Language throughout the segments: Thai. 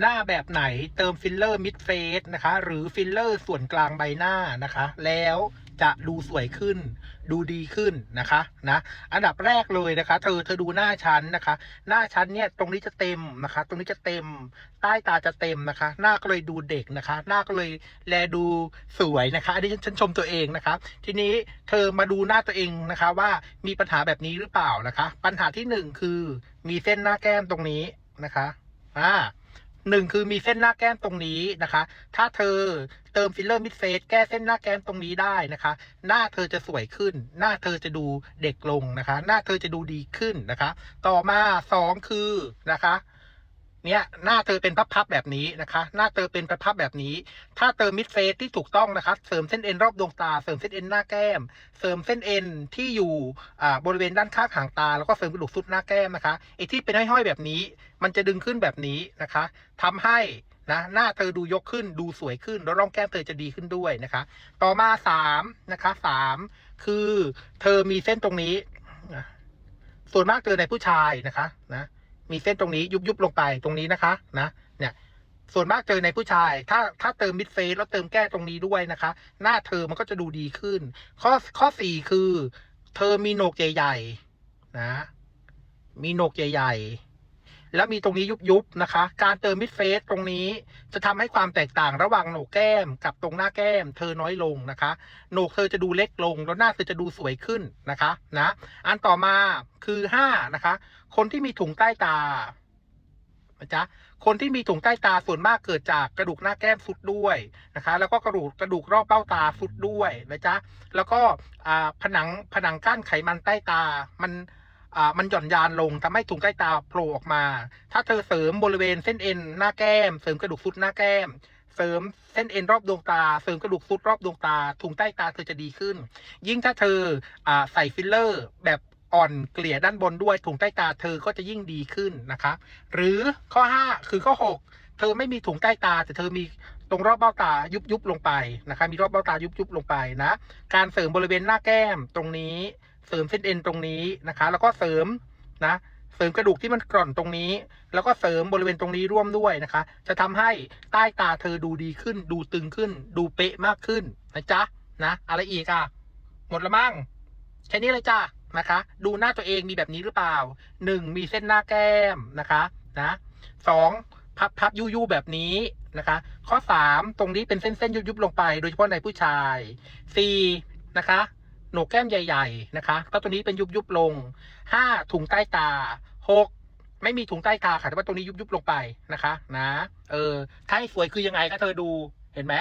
หน้าแบบไหนเติมฟิลเลอร์มิดเฟสนะคะ หรือฟิลเลอร์ส่วนกลางใบหน้านะคะ แล้วจะดูสวยขึ้น ดูดีขึ้นนะคะนะอันดับแรกเลยนะคะ เธอเธอดูหน้าชั้นนะคะ หน้าชั้นเนี่ยตรงนี้จะเต็มนะคะ ตรงนี้จะเต็ม ใต้ตาจะเต็มนะคะ หน้าก็เลยดูเด็กนะคะ หน้าก็เลยแลดูสวยนะคะ อันนี้ฉันฉันชมตัวเองนะคะ ทีนี้เธอมาดูหน้าตัวเองนะคะ ว่ามีปัญหาแบบนี้หรือเปล่านะคะ ปัญหาที่หนึ่งคือมีเส้นหน้าแก้มตรงนี้นะคะอ่า หนึ่งคือมีเส้นหน้าแก้มตรงนี้นะคะ ถ้าเธอเติมฟิลเลอร์มิดเฟสแก้เส้นหน้าแก้มตรงนี้ได้นะคะ หน้าเธอจะสวยขึ้น หน้าเธอจะดูเด็กลงนะคะ หน้าเธอจะดูดีขึ้นนะคะ ต่อมาสองคือนะคะ เนี่ยหน้าเธอเป็นพับๆแบบนี้นะคะ หน้าเธอเป็นพับๆแบบนี้ ถ้าเติมมิดเฟสที่ถูกต้องนะคะ เสริมเส้นเอ็นรอบดวงตา เสริมเส้นเอ็นหน้าแก้ม เสริมเส้นเอ็นที่อยู่บริเวณด้านข้างหางตา แล้วก็เสริมกระดูกซุดหน้าแก้มนะคะไอ้ที่เป็นห้อยๆแบบนี้ มันจะดึงขึ้นแบบนี้นะคะทำให้นะหน้าเธอดูยกขึ้นดูสวยขึ้น แล้วร่องแก้มเธอจะดีขึ้นด้วยนะคะ ต่อมาสามนะคะสามคือเธอมีเส้นตรงนี้นะส่วนมากเจอในผู้ชายนะคะนะ มีเส้นตรงนี้ยุบยุบลงไปตรงนี้นะคะนะเนี่ยส่วนมากเจอในผู้ชาย ถ้าถ้าเติมมิดเฟสแล้วเติมแก้ตรงนี้ด้วยนะคะ หน้าเธอมันก็จะดูดีขึ้น ข้อข้อสี่คือ เธอมีโหนกใหญ่ๆนะ มีโหนกใหญ่ๆ แล้วมีตรงนี้ยุบๆนะคะ การเติมมิดเฟสตรงนี้จะทำให้ความแตกต่างระหว่างโหนกแก้มกับตรงหน้าแก้ม เธอน้อยลงนะคะโหนกเธอจะดูเล็กลงแล้วหน้าเธอจะดูสวยขึ้นนะคะนะอันต่อมาคือห้านะคะ คนที่มีถุงใต้ตานะจ๊ะคนที่มีถุงใต้ตาส่วนมากเกิดจากกระดูกหน้าแก้มสุดด้วยนะคะ แล้วก็กระดูกกระดูกรอบเบ้าตาสุดด้วยนะจ๊ะแล้วก็ผนังผนังกั้นไขมันใต้ตามัน มันหย่อนยานลงทำให้ถุงใต้ตาโผล่ออกมา ถ้าเธอเสริมบริเวณเส้นเอ็นหน้าแก้ม เสริมกระดูกสุดหน้าแก้ม เสริมเส้นเอ็นรอบดวงตา เสริมกระดูกสุดรอบดวงตา ถุงใต้ตาเธอจะดีขึ้น ยิ่งถ้าเธออใส่ฟิลเลอร์ แบบอ่อนเกลี่ยด้านบนด้วย ถุงใต้ตาเธอก็จะยิ่งดีขึ้นนะคะ หรือข้อ 5 คือข้อ 6 เธอไม่มีถุงใต้ตาแต่เธอมีตรงรอบเบ้าตายุบยุบลงไปนะคะมีรอบเบ้าตายุบยุบลงไปนะ การเสริมบริเวณหน้าแก้มตรงนี้ เสริมเส้นเอ็นตรงนี้นะคะ แล้วก็เสริมนะเสริมกระดูกที่มันกร่อนตรงนี้ แล้วก็เสริมบริเวณตรงนี้ร่วมด้วยนะคะ จะทำให้ใต้ตาเธอดูดีขึ้น ดูตึงขึ้น ดูเป๊ะมากขึ้นนะจ๊ะนะ อะไรอีกอะ หมดละมั้งแค่นี้เลยจ้ะนะคะ ดูหน้าตัวเองมีแบบนี้หรือเปล่าหนึ่งมีเส้นหน้าแก้มนะคะนะสองพับพับยุยุแบบนี้นะคะ ข้อสามตรงนี้เป็นเส้นเส้นยุบยุบลงไป โดยเฉพาะในผู้ชายสี่นะคะ โหนกแก้มใหญ่ ๆ นะคะ ก็ตัวนี้เป็นยุบยุบลงห้าถุงใต้ตาหกไม่มีถุงใต้ตาค่ะแต่ว่าตรงนี้ยุบยุบลงไปนะคะนะเออถ้าให้สวยคือยังไงก็เธอดูเห็นไหม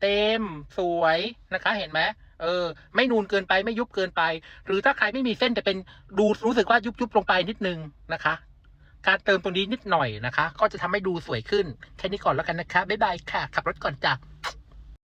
เต็มสวยนะคะ เห็นไหมเออ ไม่นูนเกินไปไม่ยุบเกินไป หรือถ้าใครไม่มีเส้นแต่เป็นดูรู้สึกว่ายุบยุบลงไปนิดนึงนะคะ การเติมตรงนี้นิดหน่อยนะคะ ก็จะทำให้ดูสวยขึ้นแค่นี้ก่อนแล้วกันนะคะบ๊ายบายค่ะ ขับรถก่อนจ้ะ